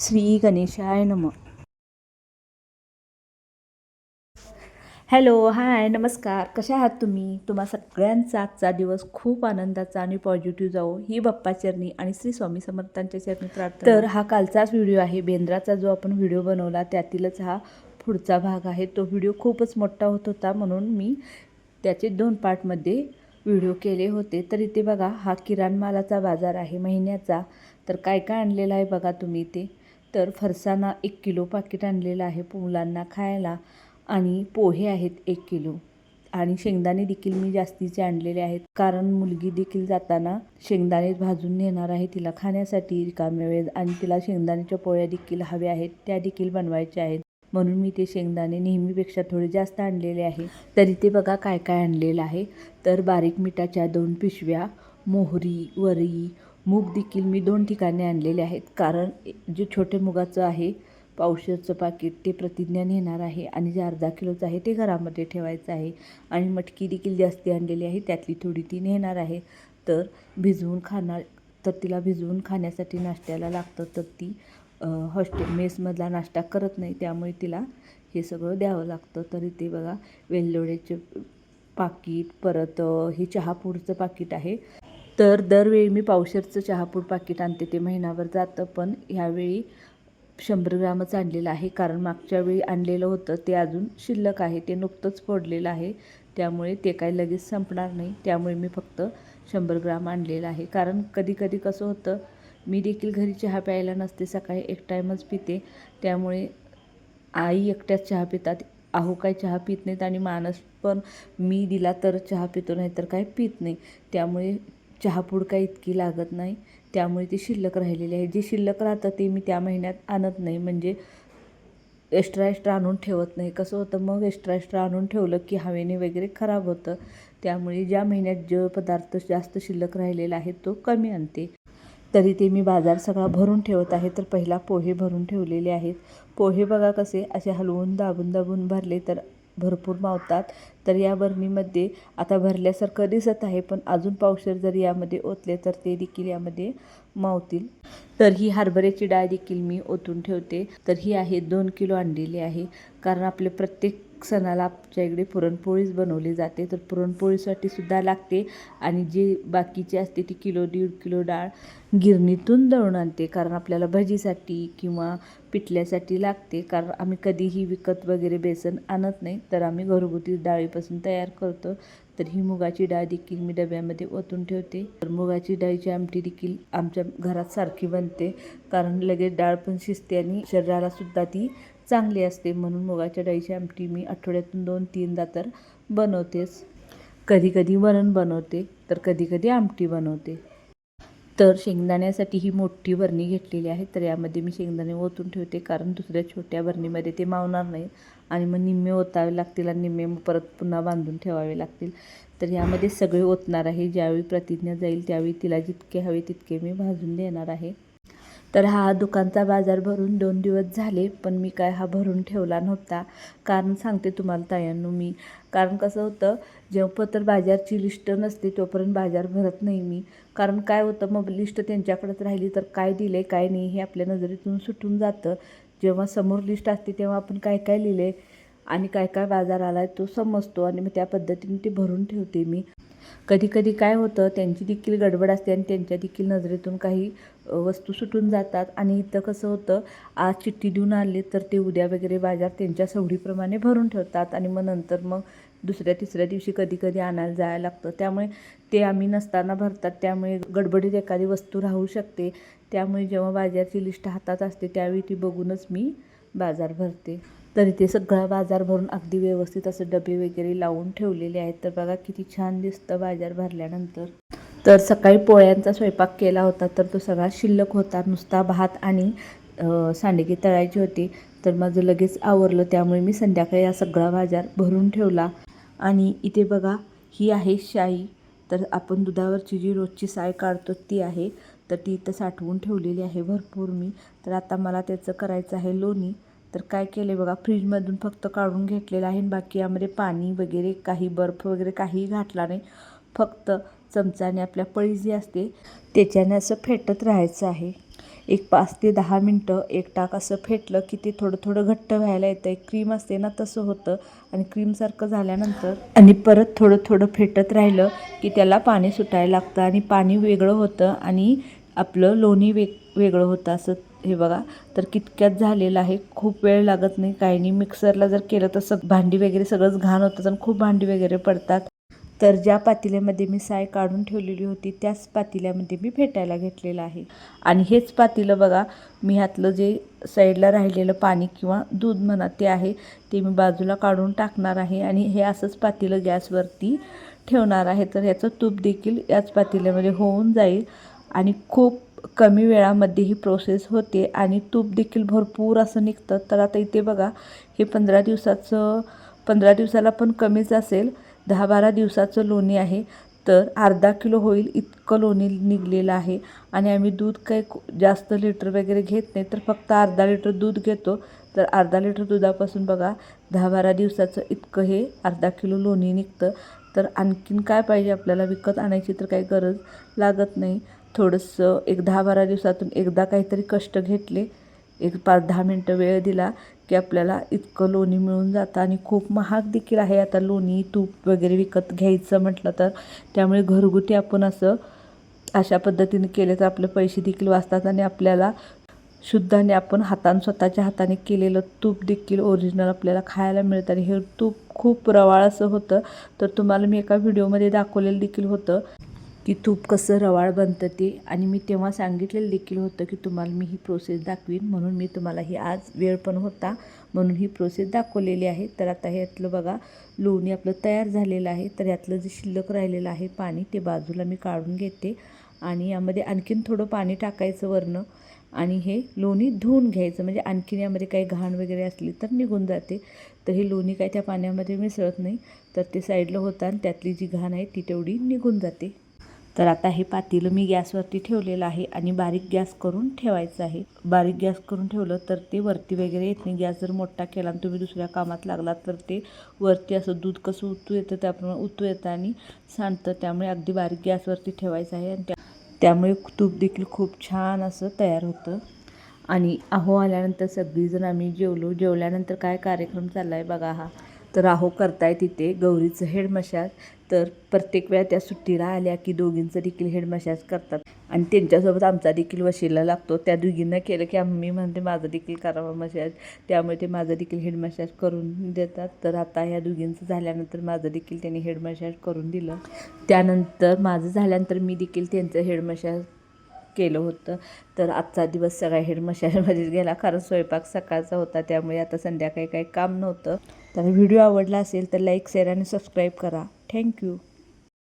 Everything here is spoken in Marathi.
श्री गणेशाय नम. हॅलो हाय नमस्कार. कशा आहात तुम्ही? तुम्हा सगळ्यांचा आजचा दिवस खूप आनंदाचा आणि पॉझिटिव्ह जाओ ही बाप्पा चरणी आणि श्री स्वामी समर्थांच्या चरणी प्रार्थना. तर हा कालचाच व्हिडिओ आहे. बेंद्राचा जो आपण व्हिडिओ बनवला त्यातीलच हा पुढचा भाग आहे. तो व्हिडिओ खूपच मोठा होत होता म्हणून मी त्याचे दोन पार्टमध्ये व्हिडिओ केले होते. तर इथे बघा हा किराण मालाचा बाजार आहे महिन्याचा. तर काय काय आणलेला आहे बघा तुम्ही इथे. तर फरसाणा एक किलो पाकिट आणलेलं आहे मुलांना खायला आणि पोहे आहेत एक किलो. आणि शेंगदाणे देखील मी जास्तीचे आणलेले आहेत. कारण मुलगी देखील जाताना शेंगदाणे भाजून नेणार आहे तिला खाण्यासाठी. रिकाम्या वेळ आणि तिला शेंगदाण्याच्या पोळ्या देखील हव्या आहेत त्या देखील बनवायच्या आहेत. म्हणून मी ते शेंगदाणे नेहमीपेक्षा थोडे जास्त आणलेले आहे. तरी ते बघा काय काय आणलेलं आहे. तर बारीक मिठाच्या दोन पिशव्या मोहरी वरी मूग देखील मी दोन ठिकाणी आणलेले आहेत. कारण जे छोटे मुगाचं आहे पावशेरचं पाकिट ते प्रतिज्ञा नेणार आहे आणि जे अर्धा किलोचं आहे ते घरामध्ये ठेवायचं आहे. आणि मटकी देखील जास्ती आणलेली आहे त्यातली थोडी ती नेणार आहे. तर भिजवून खाणार तर तिला भिजवून खाण्यासाठी नाश्त्याला लागतं तर ती हॉस्टेल मेसमधला नाश्ता करत नाही त्यामुळे तिला हे सगळं द्यावं लागतं. तरी ते बघा वेल्लोड्याचे पाकीट परत हे चहापूडचं पाकिट आहे. तर दरवेळी मी पावशेरचं चहापूड पाकिट आणते ते महिनाभर जातं. पण ह्यावेळी शंभर ग्रामच आणलेलं आहे. कारण मागच्या वेळी आणलेलं होतं ते अजून शिल्लक आहे. ते नुकतंच फोडलेलं आहे. त्यामुळे ते काही लगेच संपणार नाही. त्यामुळे मी फक्त शंभर ग्राम आणलेलं आहे. कारण कधी कधी कसं होतं मी देखील घरी चहा प्यायला नसते. सकाळी एक टाईमच पिते. त्यामुळे आई एकट्याच चहा पितात. अहो काय चहा पित नाहीत आणि माणस पण मी दिला तर चहा पितो नाही तर काय पित नाही. त्यामुळे चहापूड काही इतकी लागत नाही. त्यामुळे ती शिल्लक राहिलेली आहे. जे शिल्लक राहतं ते मी त्या महिन्यात आणत नाही. म्हणजे एक्स्ट्रा एक्स्ट्रा आणून ठेवत नाही. कसं होतं मग एक्स्ट्रा एक्स्ट्रा आणून ठेवलं की हवेने वगैरे खराब होतं. त्यामुळे ज्या महिन्यात जो पदार्थ जास्त शिल्लक राहिलेला आहे तो कमी आणते. तरी ते मी बाजार सगळा भरून ठेवत आहे. तर पहिला पोहे भरून ठेवलेले आहेत. पोहे बघा कसे असे हलवून दाबून दाबून भरले तर भरपूर मावतात. तर या बर्मीमध्ये आता भरल्यासारखं दिसत आहे पण अजून पावशर जर यामध्ये ओतले तर ते देखील यामध्ये मावतील. तर ही हरभऱ्याची डाळ देखील मी ओतून ठेवते. तर ही आहे दोन किलो आणलेली आहे. कारण आपले प्रत्येक सणाला आमच्या इकडे पुरणपोळीच बनवली जाते. तर पुरणपोळीसाठी सुद्धा लागते आणि जी बाकीची असते ती किलो दीड किलो डाळ गिरणीतून दळून आणते. कारण आपल्याला भजीसाठी किंवा पिठल्यासाठी लागते. कारण आम्ही कधीही विकत वगैरे बेसन आणत नाही. तर आम्ही घरगुती डाळीपासून तयार करतो. तर ही मुगाची डाळ देखील मी डब्यामध्ये ओतून ठेवते. तर मुगाची डाळीची आमटी देखील आमच्या घरात सारखी बनते. कारण लगेच डाळ पण शिजते आणि शरीराला सुद्धा ती चांगली असते म्हणून मुगाच्या डाळीची आमटी मी आठवड्यातून दोन तीनदा तर बनवतेच. कधीकधी वरण बनवते तर कधीकधी आमटी बनवते. तर शेंगदाण्यासाठी ही मोठी बरणी घेतलेली आहे तर यामध्ये मी शेंगदाणे ओतून ठेवते कारण दुसऱ्या छोट्या बरणीमध्ये ते मावणार नाही. आणि मग निम्मे ओतावे लागतील आणि निम्मे मग परत पुन्हा बांधून ठेवावे लागतील. तर यामध्ये सगळे ओतणार आहे ज्यावेळी प्रतिज्ञा जाईल त्यावेळी तिला जितके हवे तितके मी भाजून देणार आहे. तर हा दुकानचा बाजार भरून दोन दिवस झाले पण मी काय हा भरून ठेवला नव्हता. कारण सांगते तुम्हाला तायांनो मी. कारण कसं होतं जेव्हा तर बाजारची लिस्ट नसते तोपर्यंत बाजार भरत नाही मी. कारण काय होतं मग लिस्ट त्यांच्याकडेच राहिली तर काय दिलं आहे काय नाही हे आपल्या नजरेतून सुटून जातं. जेव्हा समोर लिस्ट असते तेव्हा आपण काय काय लिहिले आणि काय काय बाजार आला आहे तो समजतो आणि मग त्या पद्धतीने ते भरून ठेवते मी. कधीकधी काय होतं त्यांची देखील गडबड असते आणि त्यांच्या देखील नजरेतून काही वस्तू सुटून जातात. आणि इथं कसं होतं आज चिठ्ठी देऊन आले तर ते उद्या वगैरे बाजार त्यांच्या सवडीप्रमाणे भरून ठेवतात आणि मग नंतर मग दुसऱ्या तिसऱ्या दिवशी कधी कधी आणायला जायला लागतं. त्यामुळे ते आम्ही नसताना भरतात. त्यामुळे गडबडीत एखादी वस्तू राहू शकते. त्यामुळे जेव्हा बाजारची लिस्ट हातात असते त्यावेळी ती बघूनच मी बाजार भरते. तर इथे सगळा बाजार भरून अगदी व्यवस्थित असं डबे वगैरे लावून ठेवलेले आहेत. तर बघा किती छान दिसतं बाजार भरल्यानंतर. तर सकाळी पोळ्यांचा स्वयंपाक केला होता तर तो सगळा शिल्लक होता नुसता भात आणि सांडगे तळायची होती. तर माझं लगेच आवरलं त्यामुळे मी संध्याकाळी हा सगळा बाजार भरून ठेवला. आणि इथे बघा ही आहे शाई. तर आपण दुधावरची जी रोजची साय काढतो ती आहे. तर ती इथं साठवून ठेवलेली आहे भरपूर मी. तर आता मला त्याचं करायचं आहे लोणी. तर काय केलं आहे बघा फ्रीजमधून फक्त काढून घेतलेलं आहे आणि बाकी यामध्ये पाणी वगैरे काही बर्फ वगैरे काहीही घातला नाही. फक्त चमचाने आपल्या पळी जी असते त्याच्याने असं फेटत राहायचं आहे. एक पाच ते दहा मिनटं एक टाक असं फेटलं की ते थोडं थोडं घट्ट व्हायला येतं एक क्रीम असते ना तसं होतं आणि क्रीमसारखं झाल्यानंतर आणि परत थोडं थोडं फेटत राहिलं की त्याला पाणी सुटायला लागतं आणि पाणी वेगळं होतं आणि आपलं लोणी वेग वेगळं होतं असं हे बघा तर कितक्यात झालेलं आहे खूप वेळ लागत नाही काही नाही. मिक्सरला जर केलं तर सग भांडी वगैरे सगळंच घाण होतं आणि खूप भांडी वगैरे पडतात. तर ज्या पातेल्यामध्ये मी साय काढून ठेवलेली होती त्याच पातेल्यामध्ये मी फेटायला घेतलेलं आहे. आणि हेच पातेलं बघा मी ह्यातलं जे साईडला राहिलेलं पाणी किंवा दूध म्हणा ते आहे ते मी बाजूला काढून टाकणार आहे आणि हे असंच पातेलं गॅसवरती ठेवणार आहे. तर ह्याचं तूप देखील याच पातेल्यामध्ये होऊन जाईल आणि खूप कमी वेळामध्ये ही प्रोसेस होते आणि तूप देखील भरपूर असं निघतं. तर आता इथे बघा हे पंधरा दिवसाचं पंधरा दिवसाला पण कमीच असेल. दहा बारा दिवसाचं लोणी आहे. तर अर्धा किलो होईल इतकं लोणी निघलेलं आहे. आणि आम्ही दूध काही जास्त लिटर वगैरे घेत नाही. तर फक्त अर्धा लिटर दूध घेतो. तर अर्धा लिटर दुधापासून बघा दहा बारा दिवसाचं इतकं हे अर्धा किलो लोणी निघतं. तर आणखीन काय पाहिजे आपल्याला? विकत आणायची तर काही गरज लागत नाही. थोडंसं एक दहा बारा दिवसातून एकदा काहीतरी कष्ट घेतले. एक पाच दहा मिनटं वेळ दिला की आपल्याला इतकं लोणी मिळून जातं आणि खूप महाग देखील आहे. आता लोणी तूप वगैरे विकत घ्यायचं म्हटलं तर त्यामुळे घरगुती आपण असं अशा पद्धतीने केले तर आपले पैसे देखील वाचतात आणि आपल्याला शुद्धाने आपण हातान स्वतःच्या हाताने केलेलं तूप देखील ओरिजिनल आपल्याला खायला मिळतं. आणि हे तूप खूप रवाळ असं होतं. तर तुम्हाला मी एका व्हिडिओमध्ये दाखवलेलं देखील होतं. की तूप कसं रवाळ बनतं ते. आणि मी तेव्हा सांगितलेलं देखील होतं की तुम्हाला मी ही प्रोसेस दाखवीन म्हणून मी तुम्हाला ही आज वेळ पण होता म्हणून ही प्रोसेस दाखवलेली आहे. तर आता ह्यातलं बघा लोणी आपलं तयार झालेलं आहे. तर यातलं जे शिल्लक राहिलेलं आहे पाणी ते बाजूला मी काढून घेते. आणि यामध्ये आणखीन थोडं पाणी टाकायचं वरनं. आणि हे लोणी धुवून घ्यायचं. म्हणजे आणखीन यामध्ये काही घाण वगैरे असली तर निघून जाते. तर हे लोणी काय त्या पाण्यामध्ये मिसळत नाही. तर ते साईडला होतं आणि त्यातली जी घाण आहे ती तेवढी निघून जाते. तर आता हे पातेलं मी गॅसवरती ठेवलेलं आहे आणि बारीक गॅस करून ठेवायचं आहे. बारीक गॅस करून ठेवलं तर ते वरती वगैरे येत नाही. गॅस जर मोठा केला आणि तुम्ही दुसऱ्या कामात लागलात तर ते वरती असं दूध कसं उतू येतं त्याप्रमाणे उतू येतं आणि सांडतं. त्यामुळे अगदी बारीक गॅसवरती ठेवायचं आहे आणि त्या त्यामुळे तूप देखील खूप छान असं तयार होतं. आणि अहो आल्यानंतर सगळीजण आम्ही जेवलो. जेवल्यानंतर काय कार्यक्रम चालला आहे बघा हा. तर राहो करताय तिथे गौरीचं हेड मशाज. तर प्रत्येक वेळा त्या सुट्टीला आल्या की दोघींचं देखील हेड मशाज करतात. आणि त्यांच्यासोबत आमचा देखील वशिला लागतो. त्या दोघींना केलं की आम्ही म्हणते माझं देखील करावा मशाज. त्यामुळे ते माझं देखील हेड मशाज करून देतात. तर आता ह्या दोघींचं झाल्यानंतर माझं देखील त्यांनी हेड मशाज करून दिलं. त्यानंतर माझं झाल्यानंतर मी देखील त्यांचं हेड मशाज केलं होतं. तर आजचा दिवस सगळा हेड मशाजमध्येच गेला. कारण स्वयंपाक सकाळचा होता. त्यामुळे आता संध्याकाळी काही काम नव्हतं. तर व्हिडिओ आवडला असेल तर लाईक शेअर आणि सबस्क्राईब करा. Thank you.